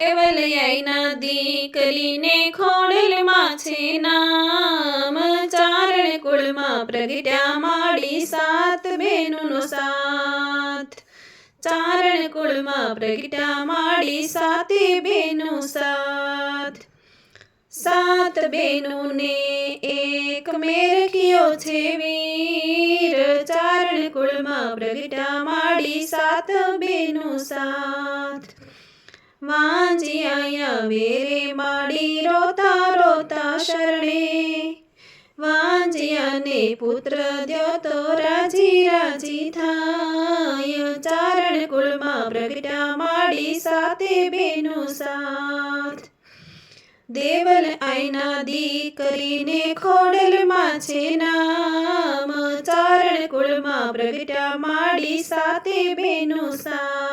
કેવલયાઈના દીકરીને ખોડલમાં છે નામ, ચારણ કુળમાં પ્રગટ્યા માડી સાત બેનુનો સાથ. ચારણ કુળમાં પ્રગટ્યા માડી સાતે બેનો સાથ. સાત બેનુને એક મેરખિયો છે વીર. ચારણ કુળમાં પ્રગટ્યા માડી સાત બેનો સાથ. વાંજિયા વેરે માડી રોતા રોતા શરણે. વાંજિયાને પુત્ર દ્યો તો રાજી રાજી થાય. ચારણ કુળમાં પ્રગટ્યા માડી સાથે બેનો સાથ. દેવલ આઈના દીકરીને ખોડલમાં છે નામ. ચારણ કુળમાં પ્રગટ્યા માડી સાથે બેનો સાથ.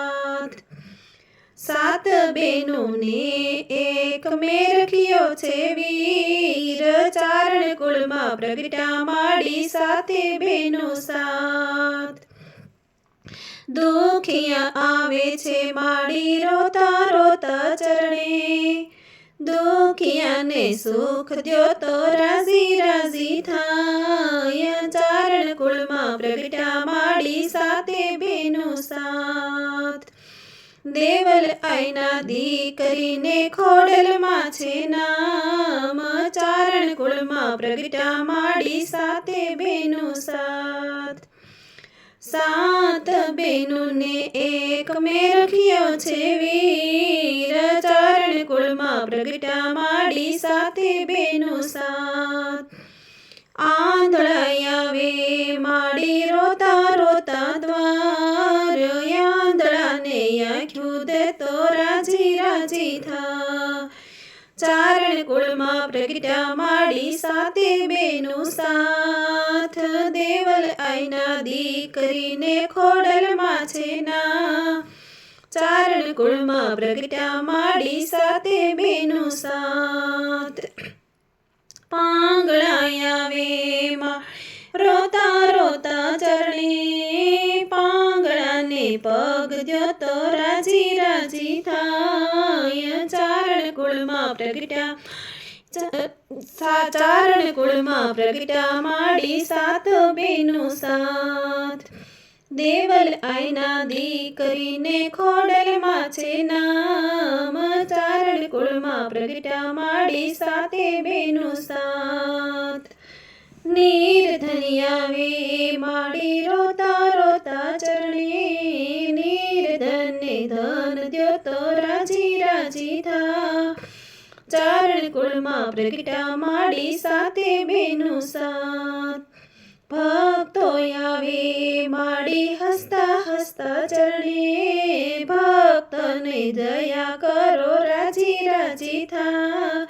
સાત બેનોને એક મેરખિયો છે વીર. ચારણ કુળમાં પ્રગટા માડી સાતે બેનો સાથ. દુખિયા આવે છે માડી રોતા રોતા ચરણે. દુખિયાને સુખ દ્યો તો રાજી રાજી થાય. ચારણ કુળમાં પ્રગટા માડી સાતે બેનો સાથ. દેવલ આઈના દીકરીને ખોડલમાં છે નામ. ચારણ કુળમાં પ્રગટા માડી સાતે બેનો સાથ. સાત બેનુને એક મેરખિયો છે વીર. ચારણ કુળમાં પ્રગટા માડી સાથે બેનો સાથ. આંધળાયાવે તો રાજી રાજી થા. ચારણ કુળમાં પ્રગટ્યા માડી સાતે બેનો સાથ. દેવલ આઈના દીકરીને ખોડલમાં છે ના. ચારણ કુળમાં પ્રગટ્યા માડી સાતે બેનો સાથ. પાંગળાયાવે માં રોતા રોતા ચરણે પાંગળાને પગ દ્યો રાજી રાજી થાય ચારણ કુળમાં પ્રગટ્યા ચારણ કુળમાં પ્રગટ્યા માડી સાત બેનો સાથ દેવલ આઈના દીકરીને ખોડલમાં છે નામ ચારણ કુળમાં પ્રગટ્યા માડી સાતે બેનો સાથ નિર્ધનિયાવે માડી રોતા રોતા ધન દ્યો તો રાજી રાજી થા ચારણ કુળમાં પ્રગટા માડી સાથે બેનો સાથ. ભક્તો આવે માડી હસતા હસતા ચરણે. ભક્તને દયા કરો રાજી રાજી થા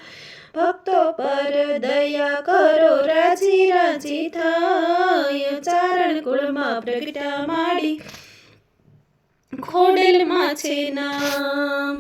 ભક્તો પર દયા કરો રાજી રાજી થાય ચારણ કુળમાં પ્રગટા માડી ખોડલમાં છે નામ